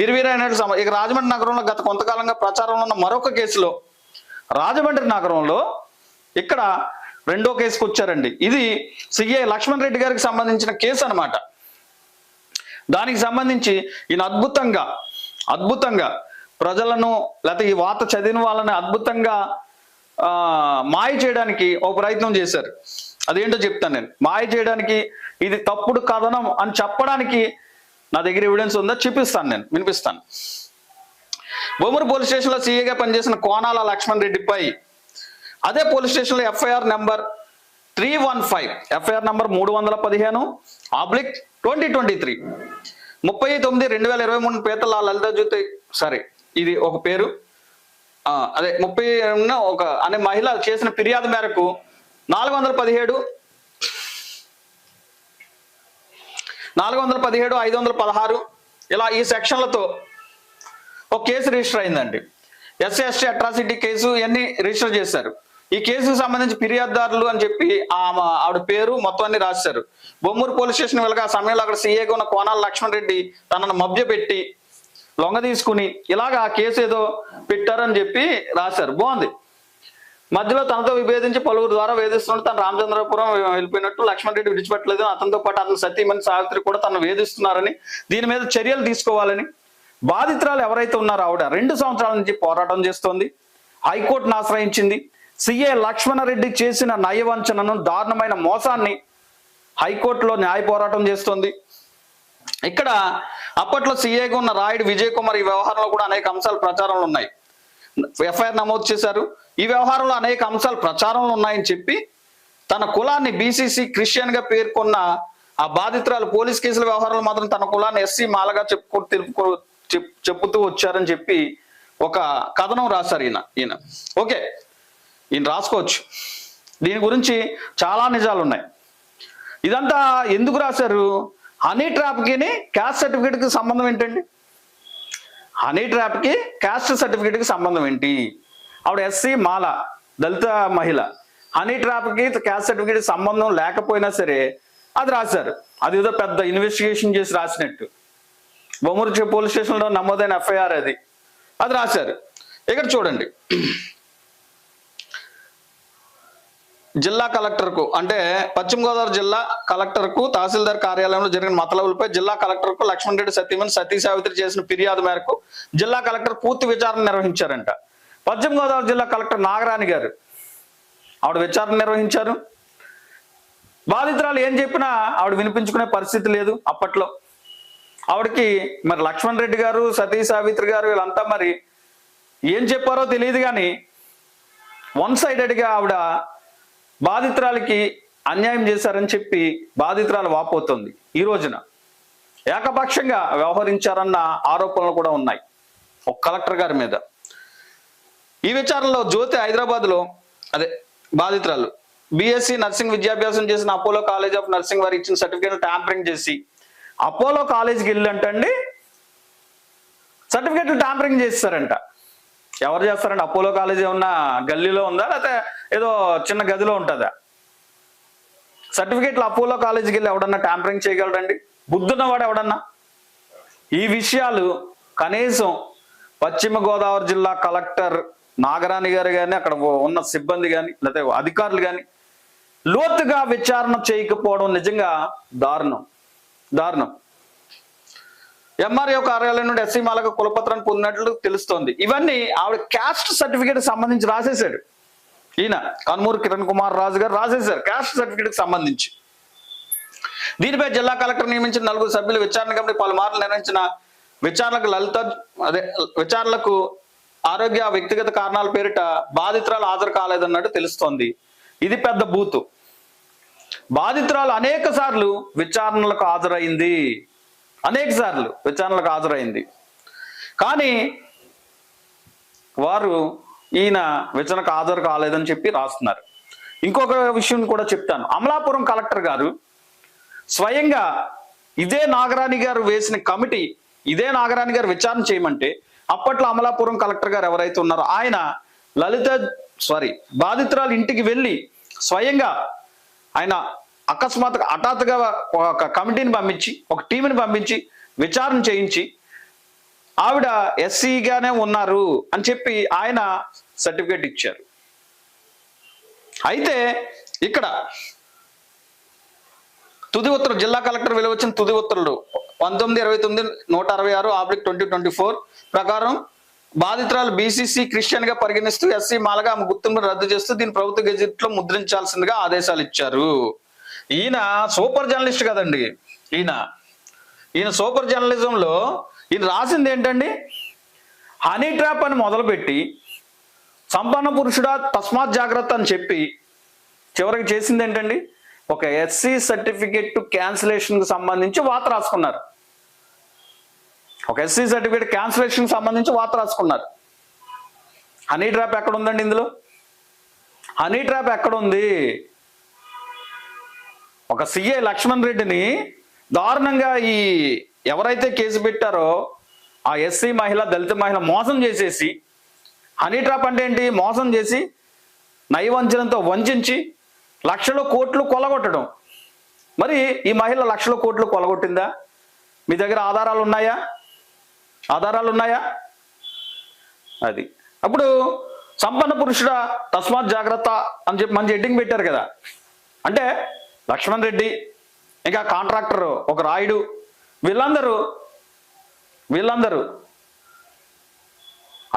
నిర్వీర్యమైన సమస్య ఇక రాజమండ్రి నగరంలో గత కొంతకాలంగా ప్రచారంలో ఉన్న మరొక కేసులో రాజమండ్రి నగరంలో ఇక్కడ రెండో కేసుకు వచ్చారండి. ఇది సిఐ లక్ష్మణ్ రెడ్డి గారికి సంబంధించిన కేసు అనమాట దానికి సంబంధించి ఈయన అద్భుతంగా అద్భుతంగా ప్రజలను లేకపోతే ఈ వార్త చదివిన వాళ్ళని అద్భుతంగా మాయ చేయడానికి ఒక ప్రయత్నం చేశారు. అదేంటో చెప్తాను నేను. మాయ చేయడానికి ఇది తప్పుడు కథనం అని చెప్పడానికి నా దగ్గర ఎవిడెన్స్ ఉందా? చూపిస్తాను నేను. వినిపిస్తాను. బొమ్మూరు పోలీస్ స్టేషన్లో సీఏగా పనిచేసిన కోనాల లక్ష్మణ్ రెడ్డిపై అదే పోలీస్ స్టేషన్లో FIR number three one five. FIR number మూడు వందల పదిహేను ఆబ్లిక్ ట్వంటీ ట్వంటీ త్రీ. ముప్పై తొమ్మిది రెండు వేల ఇరవై మూడు పేతల లలిత జ్యోతి సారీ ఇది ఒక పేరు. అదే ముప్పై ఉన్న ఒక అనే మహిళ చేసిన ఫిర్యాదు మేరకు నాలుగు వందల పదిహేడు నాలుగు వందల పదిహేడు ఐదు వందల పదహారు ఇలా ఈ సెక్షన్లతో ఒక కేసు రిజిస్టర్ అయిందండి. ఎస్సీ ఎస్టీ అట్రాసిటీ కేసు ఇవన్నీ రిజిస్టర్ చేశారు. ఈ కేసుకు సంబంధించి ఫిర్యాదుదారులు అని చెప్పి ఆమె ఆవిడ పేరు మొత్తం అన్ని రాశారు. బొమ్మూరు పోలీస్ స్టేషన్ వెళ్ళగా ఆ సమయంలో అక్కడ సీఏగా ఉన్న కోనాల లక్ష్మణ్ రెడ్డి తనను మభ్యపెట్టి లొంగ తీసుకుని ఇలాగ ఆ కేసు ఏదో పెట్టారని చెప్పి రాశారు. బాగుంది. మధ్యలో తనతో విభేదించి పలువురు ద్వారా వేధిస్తున్నాడు తను రామచంద్రపురం వెళ్ళిపోయినట్టు లక్ష్మణ్ రెడ్డి విడిచిపెట్టలేదు. అతనితో పాటు అతని సతీమణి సావిత్రి కూడా తను వేధిస్తున్నారని దీని మీద చర్యలు తీసుకోవాలని బాధితురాలు ఎవరైతే ఉన్నారో ఆవిడ రెండు సంవత్సరాల నుంచి పోరాటం చేస్తోంది. హైకోర్టును ఆశ్రయించింది. సిఏ లక్ష్మణరెడ్డి చేసిన నయవంచనను దారుణమైన మోసాన్ని హైకోర్టులో న్యాయ పోరాటం చేస్తోంది. ఇక్కడ అప్పట్లో సీఏగా ఉన్న రాయుడు విజయ్ కుమార్ ఈ వ్యవహారంలో కూడా అనేక అంశాలు ప్రచారంలో ఉన్నాయి. ఎఫ్ఐఆర్ నమోదు చేశారు. ఈ వ్యవహారంలో అనేక అంశాలు ప్రచారంలో ఉన్నాయని చెప్పి తన కులాన్ని బీసీసీ క్రిస్టియన్గా పేర్కొన్న ఆ బాధితురాలు పోలీస్ కేసుల వ్యవహారంలో మాత్రం తన కులాన్ని ఎస్సీ మాలగా చెప్పుకో తెలుపుకో చెప్- చెప్పుతూ వచ్చారని చెప్పి ఒక కథనం రాశారు ఈయన ఈయన. ఓకే ఈయన రాసుకోవచ్చు. దీని గురించి చాలా నిజాలు ఉన్నాయి. ఇదంతా ఎందుకు రాశారు? హనీ ట్రాప్కి క్యాస్ట్ సర్టిఫికేట్కి సంబంధం ఏంటండి? హనీ ట్రాప్కి క్యాస్ట్ సర్టిఫికేట్కి సంబంధం ఏంటి? ఆవిడ ఎస్సీ మాల దళిత మహిళ. హనీ ట్రాప్కి క్యాస్ట్ సర్టిఫికేట్ సంబంధం లేకపోయినా సరే అది రాశారు. అది ఏదో పెద్ద ఇన్వెస్టిగేషన్ చేసి రాసినట్టు. బొమ్మరుచి పోలీస్ స్టేషన్లో నమోదైన ఎఫ్ఐఆర్ అది. అది రాశారు. ఇక్కడ చూడండి. జిల్లా కలెక్టర్కు అంటే పశ్చిమ గోదావరి జిల్లా కలెక్టర్కు తహసీల్దార్ కార్యాలయంలో జరిగిన మతలవులపై జిల్లా కలెక్టర్కు లక్ష్మణ్ రెడ్డి సతీమణి సతీ సావిత్రి చేసిన ఫిర్యాదు మేరకు జిల్లా కలెక్టర్ పూర్తి విచారణ నిర్వహించారంట. పశ్చిమ గోదావరి జిల్లా కలెక్టర్ నాగరాణి గారు ఆవిడ విచారణ నిర్వహించారు. బాధితురాలు ఏం చెప్పినా ఆవిడ వినిపించుకునే పరిస్థితి లేదు అప్పట్లో. ఆవిడకి మరి లక్ష్మణ్ రెడ్డి గారు సతీ సావిత్రి గారు వీళ్ళంతా మరి ఏం చెప్పారో తెలియదు కానీ వన్ సైడెడ్గా ఆవిడ బాధితురాలకి అన్యాయం చేశారని చెప్పి బాధితురాలు వాపోతుంది ఈ రోజున. ఏకపక్షంగా వ్యవహరించారన్న ఆరోపణలు కూడా ఉన్నాయి ఒక కలెక్టర్ గారి మీద. ఈ విచారణలో జ్యోతి హైదరాబాద్లో అదే బాధితురాలు బిఎస్సి నర్సింగ్ విద్యాభ్యాసం చేసిన అపోలో కాలేజ్ ఆఫ్ నర్సింగ్ వారు ఇచ్చిన సర్టిఫికేట్ ట్యాంపరింగ్ చేసి అపోలో కాలేజ్కి వెళ్ళంటండి సర్టిఫికేట్లు ట్యాంపరింగ్ చేస్తారంట. ఎవరు చేస్తారండి? అపోలో కాలేజీ ఉన్న గల్లీలో ఉందా? లేకపోతే ఏదో చిన్న గదిలో ఉంటుందా? సర్టిఫికేట్లు అపోలో కాలేజీకి వెళ్ళి ఎవడన్నా ట్యాంపరింగ్ చేయగలడండి? బుద్ధున్నవాడు ఎవడన్నా? ఈ విషయాలు కనీసం పశ్చిమ గోదావరి జిల్లా కలెక్టర్ నాగరాణి గారు కానీ అక్కడ ఉన్న సిబ్బంది కానీ లేకపోతే అధికారులు కానీ లోతుగా విచారణ చేయకపోవడం నిజంగా దారుణం. దారుణం. ఎంఆర్ఓ కార్యాలయం నుండి ఎస్సీ మాలకు కులపత్రాన్ని పొందినట్లు తెలుస్తోంది. ఇవన్నీ ఆవిడ క్యాస్ట్ సర్టిఫికేట్ సంబంధించి రాసేశాడు. ఈయన కన్మూరు కిరణ్ కుమార్ రాజు గారు రాసేశారు క్యాస్ట్ సర్టిఫికేట్ సంబంధించి. దీనిపై జిల్లా కలెక్టర్ నియమించిన నలుగురు సభ్యులు విచారణ కమిటీ పలుమార్లు నిర్వహించిన విచారణకు లలిత అదే విచారణలకు ఆరోగ్య వ్యక్తిగత కారణాల పేరిట బాధితురాలు హాజరు కాలేదన్నట్టు తెలుస్తోంది. ఇది పెద్ద బూతు. బాధితురాలు అనేక సార్లు విచారణలకు హాజరైంది అనేక సార్లు విచారణలకు హాజరైంది. కానీ వారు ఈయన విచారణకు హాజరు కాలేదని చెప్పి రాస్తున్నారు. ఇంకొక విషయం కూడా చెప్తాను. అమలాపురం కలెక్టర్ గారు స్వయంగా ఇదే నాగరాణి గారు వేసిన కమిటీ ఇదే నాగరాణి గారు విచారణ చేయమంటే అప్పట్లో అమలాపురం కలెక్టర్ గారు ఎవరైతే ఉన్నారో ఆయన లలిత సారీ బాధితురాలు ఇంటికి వెళ్ళి స్వయంగా ఆయన అకస్మాత్తుగా హఠాత్తుగా ఒక కమిటీని పంపించి ఒక టీంని పంపించి విచారణ చేయించి ఆవిడ ఎస్సీగానే ఉన్నారు అని చెప్పి ఆయన సర్టిఫికేట్ ఇచ్చారు. అయితే ఇక్కడ తుది ఉత్తర్వు జిల్లా కలెక్టర్ వెలువచ్చిన తుది ఉత్తర్వులు పంతొమ్మిది ఇరవై తొమ్మిది నూట అరవై ఆరు ఆబ్లిక్ ట్వంటీ ట్వంటీ ఫోర్ ప్రకారం బాధితురాలు బీసీసీ క్రిస్టియన్గా పరిగణిస్తూ ఎస్సీ మాలగా ఆమె గుర్తింపును రద్దు చేస్తూ దీని ప్రభుత్వ గెజిట్లో ముద్రించాల్సిందిగా ఆదేశాలు ఇచ్చారు. ఈయన సూపర్ జర్నలిస్ట్ కదండి. ఈయన. ఈయన సూపర్ జర్నలిజంలో ఈయన రాసింది ఏంటండి? హనీ ట్రాప్ అని మొదలుపెట్టి సంపన్న పురుషుడా తస్మాత్ జాగ్రత్త అని చెప్పి చివరికి చేసింది ఏంటండి? ఒక ఎస్సీ సర్టిఫికేట్ క్యాన్సిలేషన్కి సంబంధించి వాత రాసుకున్నారు. ఒక ఎస్సీ సర్టిఫికేట్ క్యాన్సిలేషన్కి సంబంధించి వాత రాసుకున్నారు. హనీ ట్రాప్ ఎక్కడ ఉందండి ఇందులో? హనీ ట్రాప్ ఎక్కడ ఉంది ఒక సిఏ లక్ష్మణ్ రెడ్డిని దారుణంగా ఈ ఎవరైతే కేసు పెట్టారో ఆ ఎస్సీ మహిళ దళిత మహిళ మోసం చేసేసి హనీ ట్రాప్ అంటే ఏంటి? మోసం చేసి నయవంచనంతో వంచి లక్షల కోట్లు కొలగొట్టడం మరి ఈ మహిళ లక్షల కోట్లు కొలగొట్టిందా మీ దగ్గర ఆధారాలు ఉన్నాయా? ఆధారాలు ఉన్నాయా? అది. అప్పుడు సంపన్న పురుషుడా తస్మాత్ జాగ్రత్త అని చెప్పి మంచి ఎడ్డింగ్ పెట్టారు కదా. అంటే లక్ష్మణ్ రెడ్డి ఇంకా కాంట్రాక్టర్ ఒక రాయుడు వీళ్ళందరూ వీళ్ళందరూ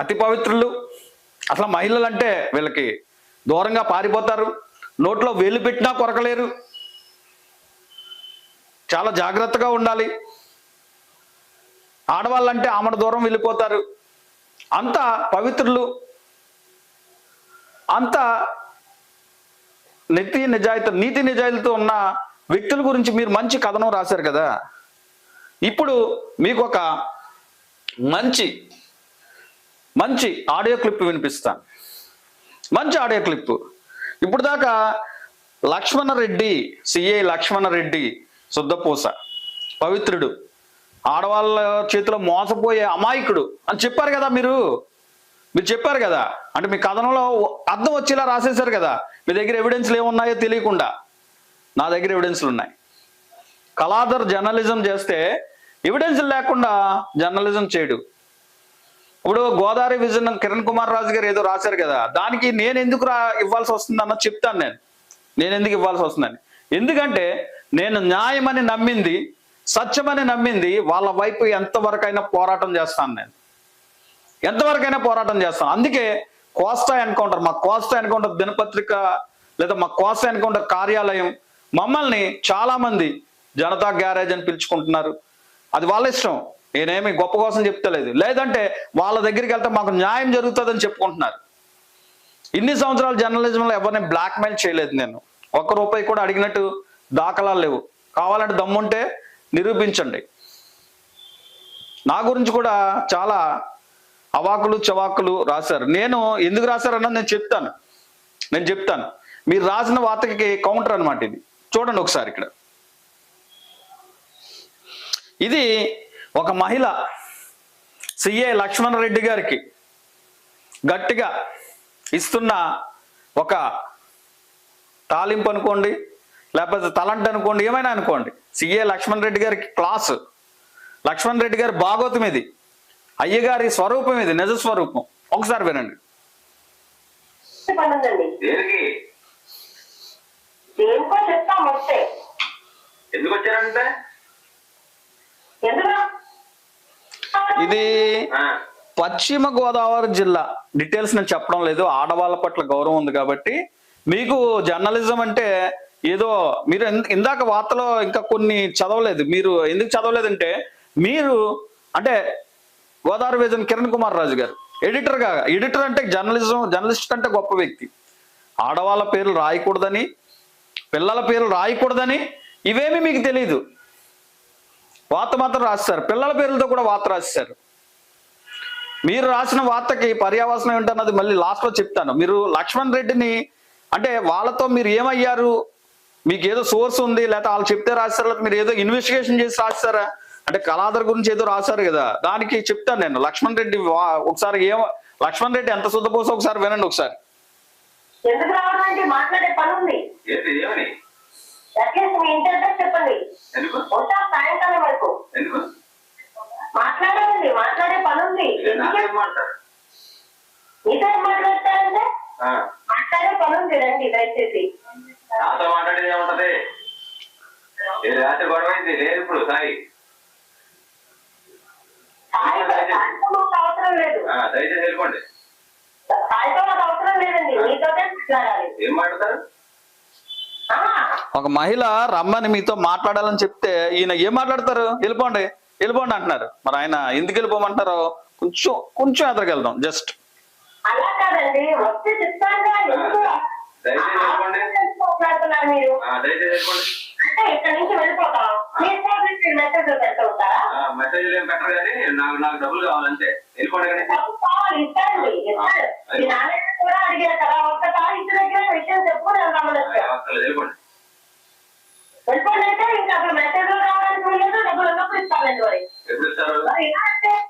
అతి పవిత్రులు. అసలు మహిళలు అంటే వీళ్ళకి దూరంగా పారిపోతారు నోట్లో వేలు పెట్టినా కొరకలేరు. చాలా జాగ్రత్తగా ఉండాలి. ఆడవాళ్ళంటే ఆమెడ దూరం వెళ్ళిపోతారు. అంత పవిత్రులు అంత నెత్తి నిజాయితీ నీతి నిజాయితీతో ఉన్న వ్యక్తుల గురించి మీరు మంచి కథనం రాశారు కదా. ఇప్పుడు మీకు ఒక మంచి మంచి ఆడియో క్లిప్ వినిపిస్తాను మంచి ఆడియో క్లిప్. ఇప్పుడు దాకా లక్ష్మణ రెడ్డి సిఐ లక్ష్మణ రెడ్డి శుద్ధపూస పవిత్రుడు ఆడవాళ్ళ చేతిలో మోసపోయే అమాయకుడు అని చెప్పారు కదా మీరు. మీరు చెప్పారు కదా. అంటే మీ కథనంలో అర్థం వచ్చేలా రాసేశారు కదా. మీ దగ్గర ఎవిడెన్స్లు ఏమున్నాయో తెలియకుండా. నా దగ్గర ఎవిడెన్స్లు ఉన్నాయి. కళాధర్ జర్నలిజం చేస్తే ఎవిడెన్స్ లేకుండా జర్నలిజం చేయడు. ఇప్పుడు గోదావరి విజన్ కిరణ్ కుమార్ రాజు గారు ఏదో రాశారు కదా. దానికి నేను ఎందుకు రా ఇవ్వాల్సి వస్తుంది అన్నది చెప్తాను నేను. నేను ఎందుకు ఇవ్వాల్సి వస్తుందని. ఎందుకంటే నేను న్యాయమని నమ్మింది సత్యమని నమ్మింది వాళ్ళ వైపు ఎంతవరకైనా పోరాటం చేస్తాను నేను. ఎంతవరకైనా పోరాటం చేస్తాను అందుకే కోస్తా ఎన్కౌంటర్ మా కోస్తా ఎన్కౌంటర్ దినపత్రిక లేదా మా కోస్తా ఎన్కౌంటర్ కార్యాలయం మమ్మల్ని చాలా మంది జనతా గ్యారేజ్ అని పిలుచుకుంటున్నారు. అది వాళ్ళ ఇష్టం. నేనేమి గొప్ప కోసం చెప్తలేదు. లేదంటే వాళ్ళ దగ్గరికి వెళ్తే మాకు న్యాయం జరుగుతుందని చెప్పుకుంటున్నారు. ఇన్ని సంవత్సరాలు జర్నలిజంలో ఎవరిని బ్లాక్మెయిల్ చేయలేదు నేను. ఒక్క రూపాయి కూడా అడిగినట్టు దాఖలాలు లేవు. కావాలంటే దమ్ముంటే నిరూపించండి. నా గురించి కూడా చాలా అవాకులు చవాకులు రాశారు. నేను ఎందుకు రాశారన్నది నేను చెప్తాను. నేను చెప్తాను. మీరు రాసిన వార్తకి కౌంటర్ అనమాట ఇది. చూడండి ఒకసారి ఇక్కడ. ఇది ఒక మహిళ సిఏ లక్ష్మణ్ రెడ్డి గారికి గట్టిగా ఇస్తున్న ఒక తాలింపు అనుకోండి లేకపోతే తలంట్ అనుకోండి ఏమైనా అనుకోండి. సిఏ లక్ష్మణ్ రెడ్డి గారికి క్లాస్ లక్ష్మణ్ రెడ్డి గారి భాగోతం ఇది. అయ్యగారి స్వరూపం ఇది నిజ స్వరూపం. ఒకసారి వినండి. ఇది ఆ, పశ్చిమ గోదావరి జిల్లా. డీటెయిల్స్ నేను చెప్పడం లేదు ఆడవాళ్ళ పట్ల గౌరవం ఉంది కాబట్టి. మీకు జర్నలిజం అంటే ఏదో మీరు ఇందాక వార్తలో ఇంకా కొన్ని చదవలేదు. మీరు ఎందుకు చదవలేదంటే మీరు అంటే గోదావరి విజన్ కిరణ్ కుమార్ రాజు గారు. ఎడిటర్గా ఎడిటర్ అంటే జర్నలిజం జర్నలిస్ట్ అంటే గొప్ప వ్యక్తి. ఆడవాళ్ళ పేర్లు రాయకూడదని పిల్లల పేర్లు రాయకూడదని ఇవేమీ మీకు తెలియదు వార్త మాత్రం రాస్తారు. పిల్లల పేర్లతో కూడా వార్త రాస్తారు. మీరు రాసిన వార్తకి పర్యావసనం ఏంటన్నది మళ్ళీ లాస్ట్లో చెప్తాను. మీరు లక్ష్మణ్ రెడ్డిని అంటే వాళ్ళతో మీరు ఏమయ్యారు? మీకు ఏదో సోర్స్ ఉంది లేకపోతే వాళ్ళు చెప్తే రాస్తారా? మీరు ఏదో ఇన్వెస్టిగేషన్ చేసి రాస్తారా? అంటే కళాధర్ గురించి ఏదో రాశారు కదా దానికి చెప్తాను నేను. లక్ష్మణ్ రెడ్డి వా- ఒకసారి ఏం లక్ష్మణ్ రెడ్డి ఎంత శుద్ధపోసో ఒకసారి వినండి ఒకసారి. అంటే మాట్లాడే పని ఉంది? మాట్లాడే రండి దయచేసి. నాతో మాట్లాడేది ఏముంటది? రాత్రి గొడవ అయింది లేదు ఇప్పుడు సాయి. అవసరం లేదు. ఆ, దయచేసి వెళ్ళిపోండి. సాయంత్రం మాకు అవసరం లేదండి. మీతోటే మాట్లాడాలి. ఏం మాట్లాడతారు? ఆ, ఒక మహిళ రమ్మని మీతో మాట్లాడాలని చెప్తే ఈయన ఏం మాట్లాడతారు? వెళ్ళిపోండి. వెళ్ళిపోండి అంటున్నారు. మరి ఆయన ఎందుకు వెళ్ళిపోమంటారో కొంచెం కొంచెం ఎదరికెళ్దాం జస్ట్. అలా కాదండి. వస్తే చెప్తానుగా మీరు? ఆ, దయచేసి వెళ్ళిపోండి. అంటే ఇక్కడ నుంచి వెళ్ళిపోతాం. మీ ఫోన్ నుంచి మెసేజ్ పెడుతూ ఉంటారా? ఆ, మెసేజ్లు ఏం పెట్టరు కానీ నాకు నాకు డబ్బులు కావాలంతే వెళ్ళిపోండి కానీ డబ్బు కావాలి ఇస్తారండి ఇస్తారు మీ నాన్న కూడా అడిగారు కదా ఒక్కసారి ఇంటి దగ్గర విషయం చెప్పు నేను గమనిస్తాను అవసరం లేదు, వెళ్ళిపోండి. వెళ్ళిపోండి అంటే ఇంకా అసలు మెసేజ్ రావడానికి డబ్బులు ఉన్నప్పుడు మరి.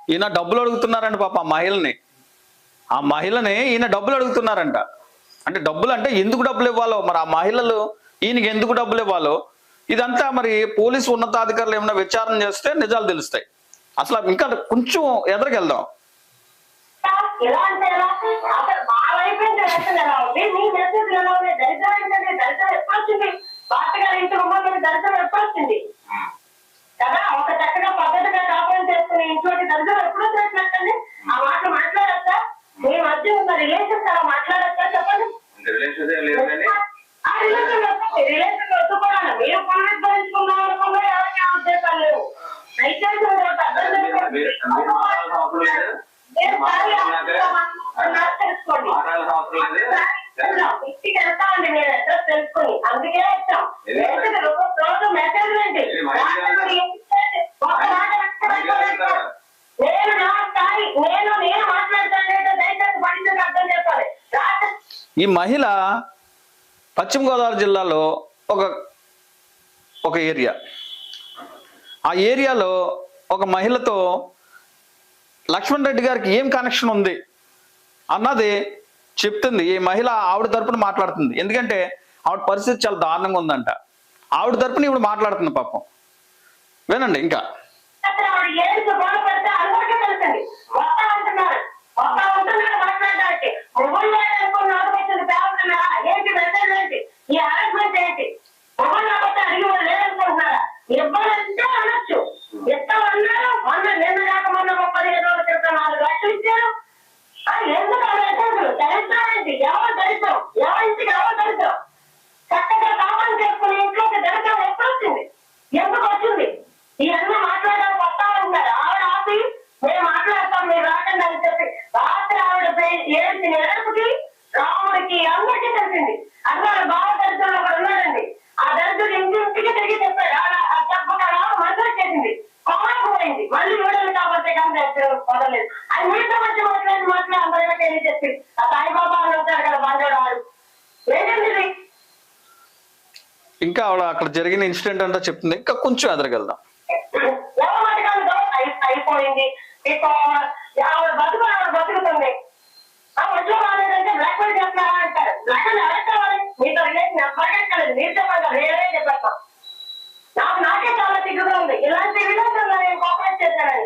ఈయన డబ్బులు అడుగుతున్నారంట పాప ఆ మహిళని. ఆ మహిళని ఈయన డబ్బులు అడుగుతున్నారంట. అంటే డబ్బులు అంటే ఎందుకు డబ్బులు ఇవ్వాలో మరి ఆ మహిళలు ఈయనకి ఎందుకు డబ్బులు ఇవ్వాలో ఇదంతా మరి పోలీసు ఉన్నతాధికారులు ఏమైనా విచారణ చేస్తే నిజాలు తెలుస్తాయి. అసలు ఇంకా కొంచెం ఎదరికెళ్దాం అంటే ఎలా? అసలు మా ఎలా ఉంది మీ మెసేజ్ ఎలా ఉంది దరిద్రం ఏంటంటే దరిద్రం ఎప్పుడు వచ్చింది? భారత గారి ఇంటి దరిద్రం ఎప్పుడు వచ్చింది? కదా ఒక చక్కగా పద్ధతిగా కాపురం చేసుకునే ఇంట్లోకి దరిద్రం ఎప్పుడూ చేసినట్టండి ఆ మాటలు మాట్లాడచ్చా? మీ మధ్య ఉన్న రిలేషన్స్ అలా మాట్లాడచ్చా? చెప్పండి. రిలేషన్స్ ఏం లేవు కానీ ఆ రిలేషన్ రిలేషన్ వద్దుకోవాలి మీరు పునరుద్ధరించుకుందాం అనుకున్నా ఎవరికి ఆ ఉద్దేశాలు లేవు దయచేసి మీరు ఒకటి అర్థం మీరు- మీరు- మీరు మాట్లాడాల్సిన అవసరం లేదు మీరు సారి మాట్లాడాల్సిన తెలుసుకోండి మాట్లాడాల్సిన అవసరం లేదు ఇంటికి వెళ్తామండి మీరు అడ్రస్ తెలుసుకుని అందుకే వచ్చాం మెసేజ్ రోజు మెసేజ్ అండి ఇది మంచిది కాదు. ఒక్క మాట మాట్లాడకూడదు. నేను నా స్థాయి నేను నేను మాట్లాడతాను దయచేసి మనిషికి అర్థం చేసుకోవాలి రాత్రి ఈ మహిళ పశ్చిమ గోదావరి జిల్లాలో ఒక ఒక ఏరియా. ఆ ఏరియాలో ఒక మహిళతో లక్ష్మణ్ రెడ్డి గారికి ఏం కనెక్షన్ ఉంది అన్నది చెప్తుంది. ఈ మహిళ ఆవిడ తరపున మాట్లాడుతుంది. ఎందుకంటే ఆవిడ పరిస్థితి చాలా దారుణంగా ఉందంట. ఆవిడ తరపున ఇప్పుడు మాట్లాడుతుంది పాపం. వినండి ఇంకా. వస్తా ఉంటున్నారు మాట్లాడడానికి మొబైల్ అనుకున్న నోటిఫికేషన్ తేవస్తున్నారా ఏంటి మెసేజ్ ఏంటి? ఈ అరేంజ్మెంట్ ఏంటి? మొబైల్ కాబట్టి అడిగి వాళ్ళు లేదనుకుంటున్నారా ఇవ్వాలంటే అనొచ్చు. ఇస్తామన్నారు మొన్న నిన్న కాక మొన్న ముప్పై ఐదు రోజుల నాలుగు లక్షలు ఇచ్చారు. ఎందుకు ఆ మెసేజ్లు దరిద్రానికి ఎవరు దరిద్రం? ఎవరింటికి ఎవరు దరిద్రం? చక్కగా కాపం చేసుకుని ఇంట్లోకి దరిద్రం ఎప్పుడు వచ్చింది? ఎందుకు వచ్చింది? ఇవన్నీ మాట్లాడడానికి వస్తా ఉంటారు ఆవిడ ఆపి మేము మాట్లాడతాం మీరు రాకండి అని చెప్పి రాత్రి ఆవిడ పే- ఏడ్చిన ఏడుపుకి రాముడికి అందరికీ తెలిసింది. అసలు బావ దరిద్రంలో ఒకడు ఉన్నాడండి. ఆ దరిద్రుడు ఇంటింటికి తిరిగి చెప్పాడు. ఆడ ఆ చెప్పగా రావు చేసింది. కొమ్మకు పోయింది. మళ్ళీ వీడలు కాబట్టి కానీ దరిద్రం వదలేదు అది మీతో మంచి మాట్లాడి మాట్లాడి అందరికీ తెలియజెప్పి ఆ సాయిబాబా అని ఉంటాడు కదా బంగారు వాడు ఏంటండి ఇంకా ఆవిడ అక్కడ జరిగిన ఇన్సిడెంట్ అంతా చెప్తుంది. ఇంకా కొంచెం ఎదరగలదాం ఎవరు మటుకాలు అయి- అయిపోయింది ఇప్పుడు ఆవిడ బతుకు ఆవిడ బతుకుతుంది ఆ ఒంట్లో రాలేదంటే బ్లాక్ మెయిల్ చేస్తున్నారా అంటారు బ్లాక్ మెయిల్ ఎవరు కావాలి మీతో రిలేషన్ ఎవ్వరికీ కాలేదు మీరు చెప్పండి నేనే చెప్పేస్తాం నాకు నాకే చాలా సిగ్గుగా ఉంది ఇలాంటి రిలేషన్ నేను కోఆపరేట్ చేశానని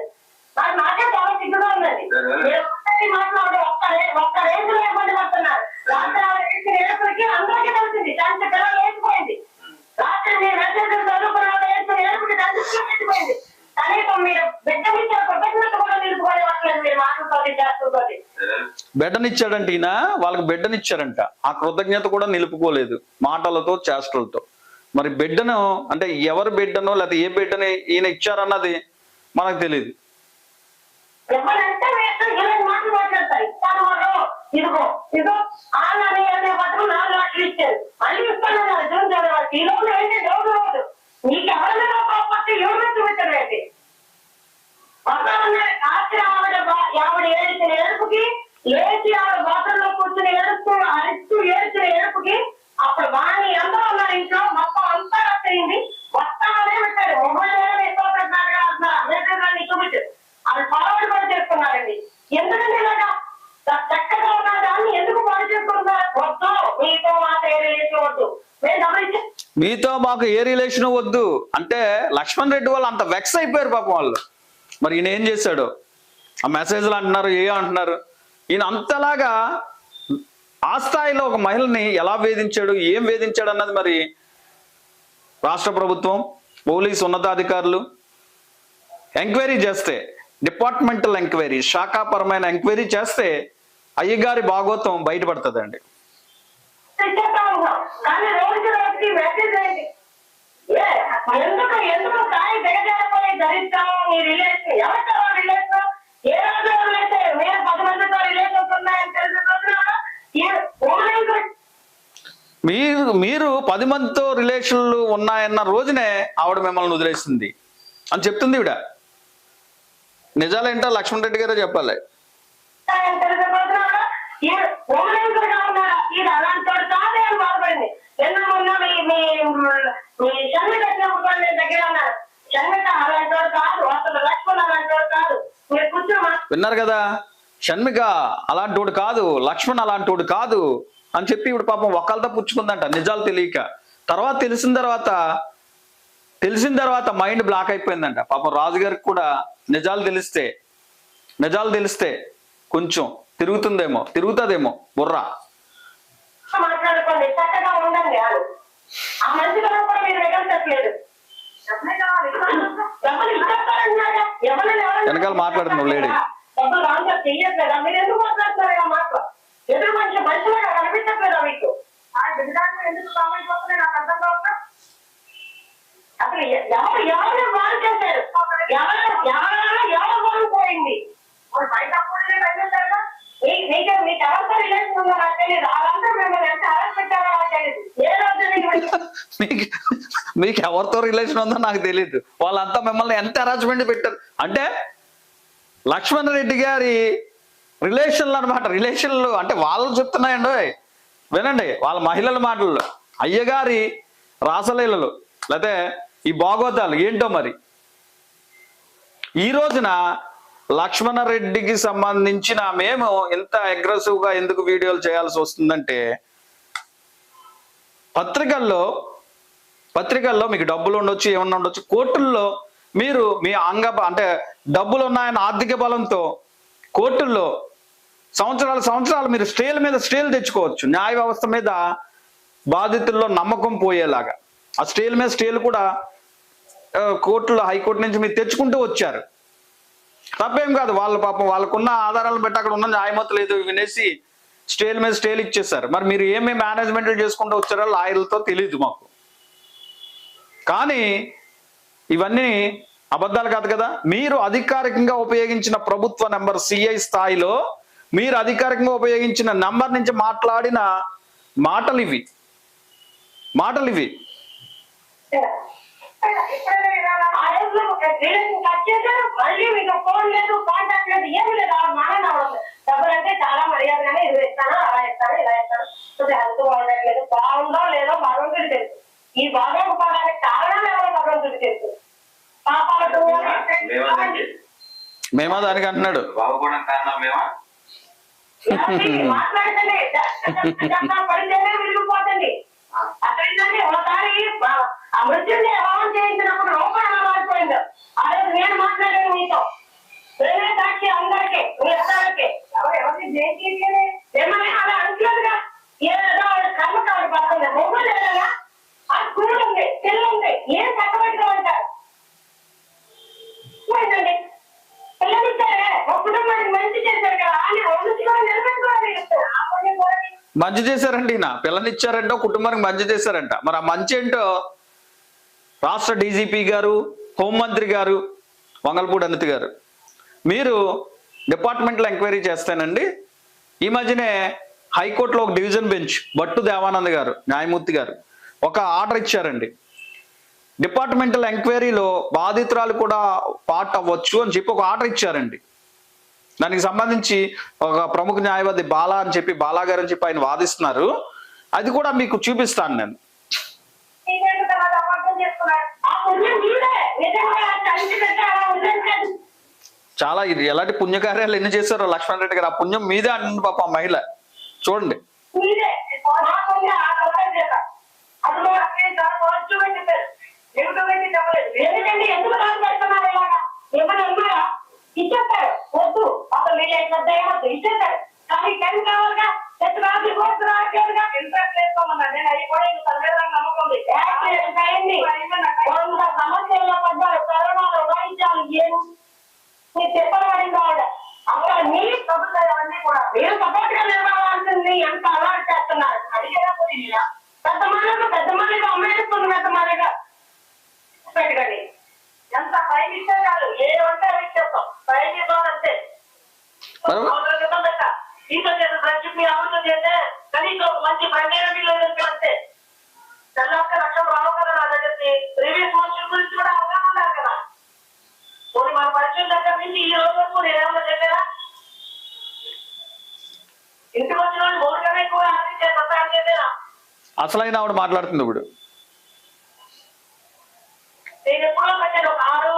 నాకు నాకే చాలా సిగ్గుగా ఉందండి మీరు ఒక్కటి మాట్లాడు ఒక్క రే- ఒక్క రేంజ్లో ఇబ్బంది పడుతున్నారు రాత్రి ఆవిడ వేసిన ఏడుపులకి అందరికీ తెలిసింది చంటి పిల్లలు వేసిపోయింది రాత్రి మీ మెసేజ్ చదువుకున్న ఆవిడ వేసిన ఏడుపుకి చంటి వేసిపోయింది కనీసం మీరు బిడ్డనిచ్చే కృతజ్ఞత కూడా నిలుపుకోలేవట్లేదు మీరు మాటలతోటి చేస్తున్నతోటి బిడ్డనిచ్చాడంట ఈయన వాళ్ళకి బిడ్డనిచ్చారంట. ఆ కృతజ్ఞత కూడా నిలుపుకోలేదు మాటలతో చేష్టలతో. మరి బిడ్డను అంటే ఎవరి బిడ్డనో లేకపోతే ఏ బిడ్డని ఈయన ఇచ్చారన్నది మనకు తెలియదు నీకు ఎవరి మీద ఆవిడ ఆవిడ లేచి ఆవిడ బాత్రూంలో కూర్చుని ఏడుపు అరుస్తూ ఏడిచిన ఏడుపుకి అప్పుడు వాణి అందరూ ఉన్నారు ఇంట్లో మొత్తం అంతా రద్దయింది వస్తామనే పెట్టారు మొబైల్ అంటున్నారు. చూపించారు అది ఫార్వర్డ్ కూడా చేసుకున్నారండి ఎందుకంటే ఇలాగా చక్కగా ఉన్న దాన్ని ఎందుకు పాడు చేసుకుంటున్నారు వద్దు. మీతో మాకు ఏ రిలేషన్ వద్దు. మేము గమనించి మీతో మాకు ఏ రిలేషన్ వద్దు. అంటే లక్ష్మణ్ రెడ్డి వాళ్ళు అంత వెక్స్ అయిపోయారు పాపం వాళ్ళు. మరి ఈయన ఏం చేశాడు? ఆ మెసేజ్లు అంటున్నారు ఏ అంటున్నారు? ఈయన అంతలాగా ఆ స్థాయిలో ఒక మహిళని ఎలా వేధించాడు ఏం వేధించాడు అన్నది మరి రాష్ట్ర ప్రభుత్వం పోలీస్ ఉన్నతాధికారులు ఎంక్వైరీ చేస్తే డిపార్ట్మెంటల్ ఎంక్వైరీ శాఖాపరమైన ఎంక్వైరీ చేస్తే అయ్యగారి భాగోత్వం బయటపడుతుందండి. ఎందుకు ఎందుకు స్థాయి దిగజారిపోయి ధరిస్తాము మీ రిలేషన్ ఎవరితో రిలేషన్ ఏ రోజు రిలేషన్ మీరు పది మందితో రిలేషన్స్ ఉన్నాయని తెలిసిన రోజున ఈ ఓన్లైన్ గురించి మీరు మీరు పది మందితో రిలేషన్లు ఉన్నాయన్న రోజునే ఆవిడ మిమ్మల్ని వదిలేస్తుంది అని చెప్తుంది ఈవిడ. నిజాలేంటో లక్ష్మణ్ రెడ్డి గారే చెప్పాలి. విన్నారు కదా? షణ్మిక అలాంటి అలాంటోడు కాదు లక్ష్మణ్ అలాంటి అలాంటోడు కాదు. అని చెప్పి ఇప్పుడు పాపం ఒకళ్ళతో పుచ్చుకుందంట. నిజాలు తెలియక. తర్వాత తెలిసిన తర్వాత తెలిసిన తర్వాత మైండ్ బ్లాక్ అయిపోయిందంట. పాపం రాజుగారికి కూడా నిజాలు తెలిస్తే నిజాలు తెలిస్తే కొంచెం తిరుగుతుందేమో తిరుగుతుందేమో బుర్ర. వెనకాల మాట్లాడుతున్నావు లేడీ. ఎదురు మనిషి మంచిగా కనిపించట్లేదా మీకు? ఆ బిడ్డకు ఎందుకు కామెంట్ వస్తున్నాయి? నాకు అర్థం కావట్లేదు అసలు ఎవరు ఎవరు బాగు చేశారు? ఎవరు ఎవరైనా ఎవరు బాగుపోయింది బయట అప్పుడు తగ్గిస్తారా మీకు మీకు ఎవరితో రిలేషన్ ఉందో నాకు తెలియదు వాళ్ళందరూ మిమ్మల్ని ఎంత అరెస్ట్ పెట్టారో నాకు తెలియదు ఏ రోజు మీకు మీకు ఎవరితో రిలేషన్ ఉందో నాకు తెలియదు వాళ్ళంతా మిమ్మల్ని ఎంత అరేంజ్మెంట్ పెట్టారు? అంటే లక్ష్మణ్ రెడ్డి గారి రిలేషన్లు అనమాట రిలేషన్లు అంటే వాళ్ళు చెప్తున్నాయండి వినండి వాళ్ళ మహిళల మాటలు. అయ్యగారి రాసలీలలు. లేకపోతే ఈ భాగవతాలు ఏంటో మరి? ఈ రోజున లక్ష్మణ రెడ్డికి సంబంధించిన మేము ఇంత అగ్రెసివ్గా ఎందుకు వీడియోలు చేయాల్సి వస్తుందంటే పత్రికల్లో పత్రికల్లో మీకు డబ్బులు ఉండొచ్చు ఏమన్నా ఉండొచ్చు కోర్టుల్లో మీరు మీ అంగ అంటే డబ్బులు ఉన్నాయన్న ఆర్థిక బలంతో కోర్టుల్లో సంవత్సరాలు సంవత్సరాలు మీరు స్టేల మీద స్టేలు తెచ్చుకోవచ్చు. న్యాయ వ్యవస్థ మీద బాధితుల్లో నమ్మకం పోయేలాగా. ఆ స్టేల్ మీద స్టేలు కూడా కోర్టులో హైకోర్టు నుంచి మీరు తెచ్చుకుంటూ వచ్చారు. తప్పేం కాదు వాళ్ళ పాపం వాళ్ళకున్న ఆధారాలను బట్టి అక్కడ ఉన్న న్యాయమూర్తులు ఏదో వినేసి స్టేల్ మీద స్టేల్ ఇచ్చేసారు మరి మీరు ఏమేమి మేనేజ్మెంట్లు చేసుకుంటూ వచ్చారో లాయర్లతో తెలియదు మాకు. కానీ ఇవన్నీ అబద్ధాలు కాదు కదా. మీరు అధికారికంగా ఉపయోగించిన ప్రభుత్వ నెంబర్ సిఐ స్థాయిలో మీరు అధికారికంగా ఉపయోగించిన నంబర్ నుంచి మాట్లాడిన మాటలు ఇవి మాటలు ఇవి బాగుందో లేదో భగవంతుడి తెలుసు ఈ కారణం ఎవరో భగవంతుడి తెలుసు పాపాలు మేమా దానికి అంటున్నాడు? బాగుపడడం కారణం మేమా? అక్కడిందండి ఒకసారి ఆ మృత్యుని హోమం చేయించినప్పుడు రూపాయి ఎలా మారిపోయిందో ఆ రోజు నేను మాట్లాడాను మీతో నేనే సాక్షి అందరికీ మీ అందరికీ ఎవరు ఎవరిని జయించి మిమ్మల్ని అలా అనుకున్నదిగా ఏదో కర్మ కావాలి పడుతుంది మొగ్గు లేదా ఆ స్కూల్ ఉంది పిల్లలు ఉంది ఏం చక్కబెట్టుకోమంటారు పోయిందండి పిల్లలు ఇచ్చారే ఒక కుటుంబానికి మంచి చేశారు కదా అని వంశీగా నిలబెట్టుకోవాలి ఆ పుణ్యం కూడా మంచి చేశారండి ఈయన. పిల్లనిచ్చారంట కుటుంబానికి మంచి చేశారంట. మరి ఆ మంచి ఏంటో? రాష్ట్ర డీజీపీ గారు హోంమంత్రి గారు వంగల్పూడి అనిత గారు. మీరు డిపార్ట్మెంట్లో ఎంక్వైరీ చేస్తానండి ఈ మధ్యనే హైకోర్టులో ఒక డివిజన్ బెంచ్ భట్టు దేవానంద్ గారు న్యాయమూర్తి గారు ఒక ఆర్డర్ ఇచ్చారండి. డిపార్ట్మెంటల్ ఎంక్వైరీలో బాధితురాలు కూడా పార్ట్ అవ్వచ్చు అని చెప్పి ఒక ఆర్డర్ ఇచ్చారండి. దానికి సంబంధించి ఒక ప్రముఖ న్యాయవాది బాలా అని చెప్పి బాలా గారు అని చెప్పి ఆయన వాదిస్తున్నారు. అది కూడా మీకు చూపిస్తాను నేను. చాలా ఇది ఎలాంటి పుణ్యకార్యాలు ఎన్ని చేశారో లక్ష్మణ్ రెడ్డి గారు ఆ పుణ్యం మీదే అంటుంది పాప మహిళ. చూడండి. ఎందుకు ఇచ్చేస్తారు. వద్దు. అసలు మీరు ఎట్లా ఏమొద్దు ఇచ్చేస్తారు. కానీ టెన్ కావాలిగా? ఎత్తు రాత్రి కోర్టు రావట్లేదుగా ఇంట్రెస్ట్ వేసుకోమన్నా నేను అవి కూడా ఇంక నాకు నమ్మకం ఉంది యాక్సిడెంట్ అయింది వంద సమస్యల్లో పడ్డారు కరోనాలో వైద్యాలు ఏం మీరు చెప్పబడింది ఆవిడ అక్కడ మీరు ప్రభుత్వం అన్నీ కూడా మీరు సపోర్ట్గా నిలబడాల్సింది ఎంత అలవాటు చేస్తున్నారు అడిగేదా పోయిందా పెద్ద మనకు పెద్ద మనగా అమ్మేస్తుంది పెద్ద మనగా పెట్టుకొని ఎంత పైకి ఇస్తే చాలు ఏ ఉంటే అవి ఇచ్చేస్తాం పైకి ఇవ్వాలి అంతే మరి- సంవత్సరం క్రితం లెక్క. ఈతో చేసిన ఫ్రెండ్షిప్ మీ అమృతం చేస్తే కనీసం ఒక మంచి ఫ్రెండ్ అంతే తెల్లొక్క లక్షం రావు కదా నా దగ్గరికి ప్రీవియస్ మనుషుల గురించి కూడా అవగాహన ఉండాలి కదా. పోనీ మన పరిచయం దగ్గర నుంచి ఈ రోజు వరకు నేను ఏమన్నా చెప్పారా ఇంటికి వచ్చిన వాళ్ళు మూడు కన్నా ఎక్కువ ఆశించే సహాయం చేసేనా? అసలైన ఆవిడ మాట్లాడుతుంది ఇప్పుడు. నేను ఎప్పుడో పెట్టాను ఒక ఆరు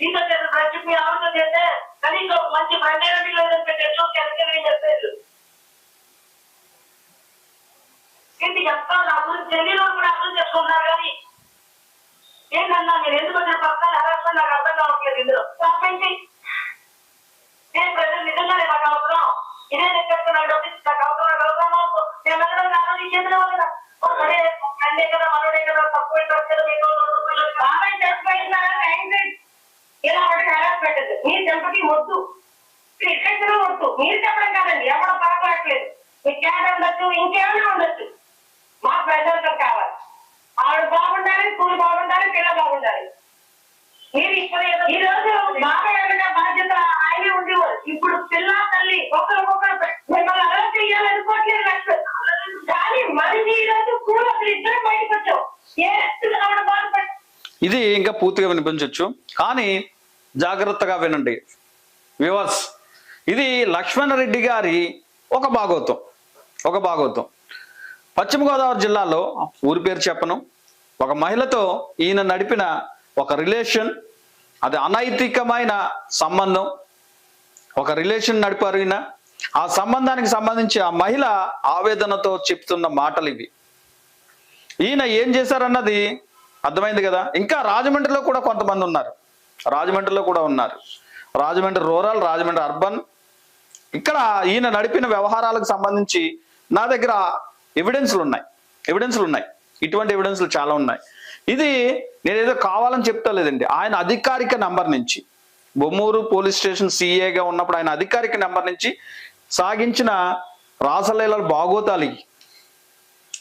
నీతో చేసిన ఫ్రెండ్షిప్ మీ ఆలోచన చేస్తే కనీసం ఒక మంచి ఫ్రెండ్ అయినా మీరు లేదని పెట్టే చూసి వెనక్కి చెప్పేది? నా గురించి తెలియని కూడా అర్థం చేసుకుంటున్నారు కానీ ఏంటన్నా మీరు ఎందుకు వచ్చిన పక్కన హెరాస్మెంట్ నాకు అర్థం కావట్లేదు ఇందులో. తప్పేంటి నేను ప్రజలు నిజంగానే నాకు అవసరం. ఇదే లెక్క నాకు డబ్బు నాకు అవసరం నాకు అవసరం నాకు నేను వెళ్ళడం కాదు నీ చేతిలో ఉంది కదా. ఒకడే అన్నే కదా మనోడే కదా తక్కువ ఇంట్రెస్ట్ కదా. మీకు బాబాయ్ చచ్చిపోయిందా ఇలా వాడికి హెరాస్ పెట్టదు మీ దెబ్బకి వద్దు మీ వద్దు మీరు చెప్పడం కాదండి ఎవడో పరపడట్లేదు మీ క్యాడ్ ఉండొచ్చు ఇంకేమైనా ఉండొచ్చు. మా ప్రజలతో కావాలి. ఆవిడ బాగుండాలి స్కూల్ బాగుండాలి పిల్ల బాగుండాలి. మీరు ఇప్పుడు ఈ రోజు బాబాయ్ అనగా బాధ్యత ఆయనే ఉండేవారు. ఇప్పుడు పిల్ల తల్లి ఒకరికొకరు పె- మిమ్మల్ని అలా చేయాలనుకోవట్లేదు లక్ష్యం కానీ మనిషి ఈ రోజు స్కూల్ అసలు ఇద్దరు బయటకు వచ్చాం. ఏ ఆవిడ బాధపడి ఇది ఇంకా పూర్తిగా వినిపించవచ్చు కానీ జాగ్రత్తగా వినండి. వివర్స్ ఇది లక్ష్మణ రెడ్డి గారి ఒక భాగోత్వం. ఒక భాగోత్వం. పశ్చిమ గోదావరి జిల్లాలో ఊరి పేరు చెప్పను ఒక మహిళతో ఈయన నడిపిన ఒక రిలేషన్ అది అనైతికమైన సంబంధం. ఒక రిలేషన్ నడిపారు ఈయన. ఆ సంబంధానికి సంబంధించి ఆ మహిళ ఆవేదనతో చెప్తున్న మాటలు ఇవి. ఈయన ఏం చేశారన్నది అర్థమైంది కదా? ఇంకా రాజమండ్రిలో కూడా కొంతమంది ఉన్నారు. రాజమండ్రిలో కూడా ఉన్నారు. Rajahmundry rural Rajahmundry urban. ఇక్కడ ఈయన నడిపిన వ్యవహారాలకు సంబంధించి నా దగ్గర ఎవిడెన్స్లు ఉన్నాయి. ఎవిడెన్స్లు ఉన్నాయి. ఇటువంటి ఎవిడెన్స్లు చాలా ఉన్నాయి. ఇది నేనేదో కావాలని చెప్తలేదండి ఆయన అధికారిక నంబర్ నుంచి బొమ్మూరు పోలీస్ స్టేషన్ సిఏగా ఉన్నప్పుడు ఆయన అధికారిక నంబర్ నుంచి సాగించిన రాసలీల బాగోతాలి.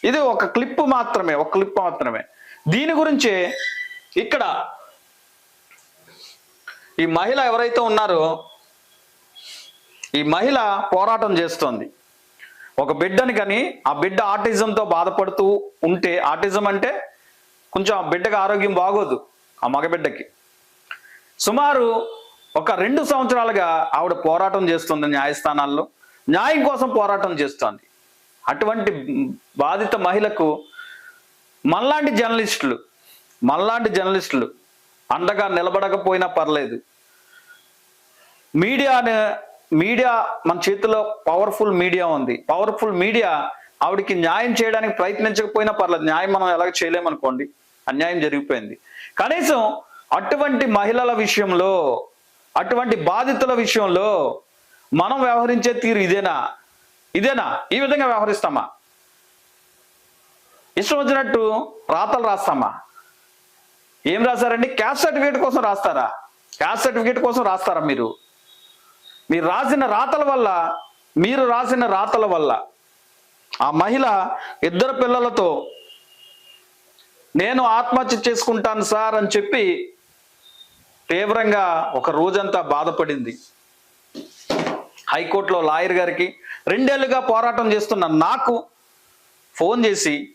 ఇది ఒక క్లిప్ మాత్రమే ఒక క్లిప్ మాత్రమే. దీని గురించే ఇక్కడ ఈ మహిళ ఎవరైతే ఉన్నారో ఈ మహిళ పోరాటం చేస్తోంది. ఒక బిడ్డని కానీ ఆ బిడ్డ ఆటిజంతో బాధపడుతూ ఉంటే ఆటిజం అంటే కొంచెం ఆ బిడ్డకి ఆరోగ్యం బాగోదు ఆ మగబిడ్డకి సుమారు ఒక రెండు సంవత్సరాలుగా ఆవిడ పోరాటం చేస్తుంది న్యాయస్థానాల్లో. న్యాయం కోసం పోరాటం చేస్తోంది. అటువంటి బాధిత మహిళకు మనలాంటి జర్నలిస్టులు మనలాంటి జర్నలిస్టులు అండగా నిలబడకపోయినా పర్లేదు. మీడియా మీడియా మన చేతిలో పవర్ఫుల్ మీడియా ఉంది. పవర్ఫుల్ మీడియా ఆవిడకి న్యాయం చేయడానికి ప్రయత్నించకపోయినా పర్లేదు. న్యాయం మనం ఎలాగ చేయలేమనుకోండి. అన్యాయం జరిగిపోయింది. కనీసం అటువంటి మహిళల విషయంలో అటువంటి బాధితుల విషయంలో మనం వ్యవహరించే తీరు ఇదేనా? ఇదేనా? ఈ విధంగా వ్యవహరిస్తామా? ఇష్టం వచ్చినట్టు రాతలు రాస్తామా? ఏం రాస్తారండి క్యాస్ట్ సర్టిఫికేట్ కోసం రాస్తారా? క్యాస్ట్ సర్టిఫికేట్ కోసం రాస్తారా మీరు? మీరు రాసిన రాతల వల్ల మీరు రాసిన రాతల వల్ల ఆ మహిళ ఇద్దరు పిల్లలతో నేను ఆత్మహత్య చేసుకుంటాను సార్ అని చెప్పి తీవ్రంగా ఒక రోజంతా బాధపడింది. హైకోర్టులో లాయర్ గారికి రెండేళ్ళుగా పోరాటం చేస్తున్న నాకు ఫోన్ చేసి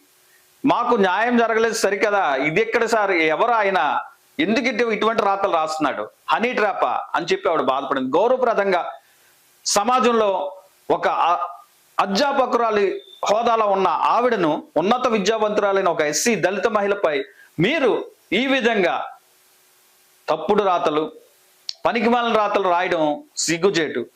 మాకు న్యాయం జరగలేదు సరికదా. ఇది ఎక్కడ సార్? ఎవరు ఆయన? ఎందుకు ఇటువంటి రాతలు రాస్తున్నాడు? హనీ ట్రాపా అని చెప్పి ఆవిడ బాధపడింది. గౌరవప్రదంగా సమాజంలో ఒక అధ్యాపకురాలి హోదాలో ఉన్న ఆవిడను ఉన్నత విద్యావంతురాలైన ఒక ఎస్సీ దళిత మహిళపై మీరు ఈ విధంగా తప్పుడు రాతలు పనికిమాలిన రాతలు రాయడం సిగ్గుచేటు.